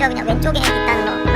그저 그냥 왼쪽에 있다는 거.